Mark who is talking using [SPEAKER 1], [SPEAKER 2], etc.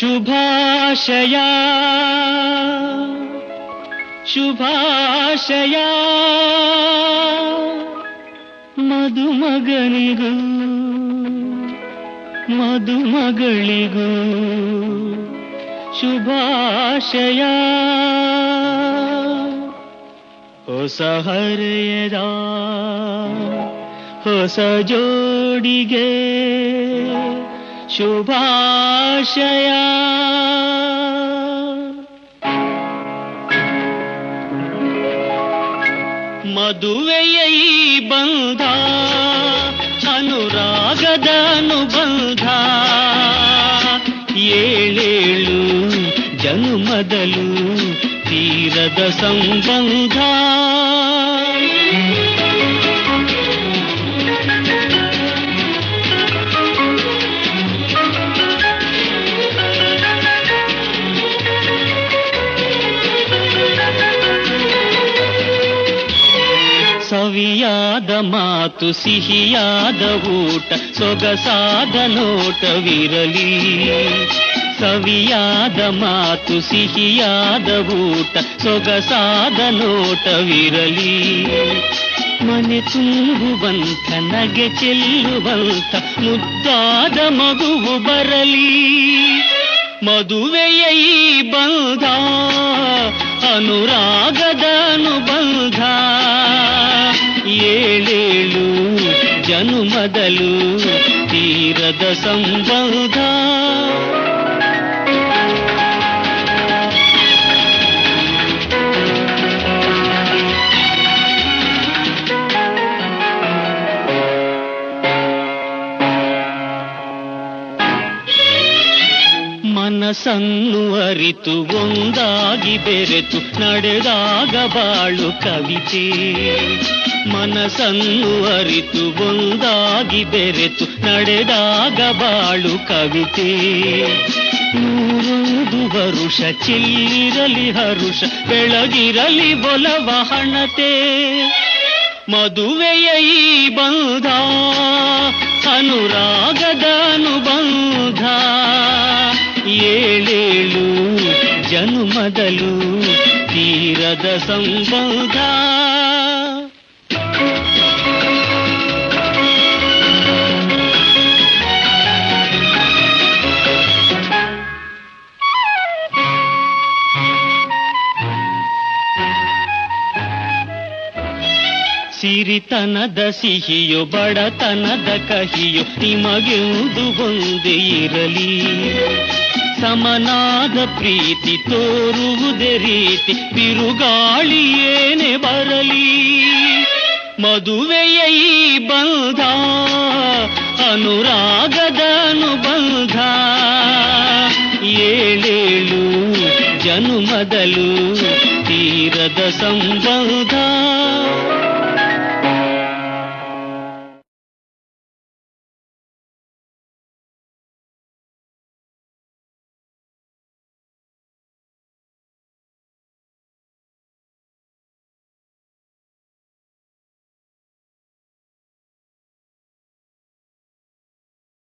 [SPEAKER 1] ಶುಭಾಶಯ. ಶುಭಾಶಯ. ಮಧುಮಗನಿಗೂ ಮಧುಮಗಳಿಗೂ ಶುಭಾಶಯ. ಹೊಸ ಹರೆಯದ ಹೊಸ ಜೋಡಿಗೆ ಶುಭಾಶಯ ಮದುವೆಯ ಈ ಬಂಧ ಅನುರಾಗದ ಅನುಬಂಧ ಏಳೇಳು ಜನುಮದಲು ತೀರದ ಸವಿಯಾದ ಮಾತು, ಸಿಹಿಯಾದ ಊಟ, ಸೊಗಸಾದ ನೋಟವಿರಲಿ. ಸವಿಯಾದ ಮಾತು, ಸಿಹಿಯಾದ ಊಟ, ಸೊಗಸಾದ ನೋಟವಿರಲಿ. ಮನೆ ತುಂಬುವಂಥ, ನಗೆ ಚೆಲ್ಲುವಂಥ, ಮುದ್ದಾದ ಮಗುವು ಬರಲಿ. ಮದುವೆಯ ಈ ಬಂಧ, ಅನುರಾಗದ ಅನುಬಂಧ ಜನುಮದಲು ತೀರದ ಸಂಬಂಧ ಮನಸ್ಸನ್ನು ಅರಿತು ಒಂದಾಗಿ ಬೆರೆತು ನಡೆದಾಗ ಬಾಳು ಕವಿತೆ. ಮನಸ್ಸನ್ನು ಅರಿತು ಒಂದಾಗಿ ಬೆರೆತು ನಡೆದಾಗ ಬಾಳು ಕವಿತೆ. ನೂರೊಂದು ವರುಷ ಚಿಲ್ಲಿರಲಿ ಹರುಷ, ಬೆಳಗಿರಲಿ ಬೊಲವ ಹಣತೆ. ಮದುವೆಯ ಈ ಬಂಧ, ಅನುರಾಗದ ಅನುಬಂಧ. ಏಳೇಳು ಜನುಮದಲು ತೀರದ ಸಂಬಂಧ. ಸಿರಿತನದ ಸಿಹಿಯು ಬಡತನದ ಕಹಿಯು ನಿಮಗೆಂದು ಒಂದೇ ಇರಲಿ. ಸಮನಾದ ಪ್ರೀತಿ ತೋರುವುದೇ ರೀತಿ ಬಿರುಗಾಳಿ ಏನೇ ಬರಲಿ ಮದುವೆಯ ಈ ಬಂಧ ಅನುರಾಗದ ಅನುಬಂಧ ಏಳೇಳು ಜನುಮದಲು ತೀರದ ಸಂಬಂಧ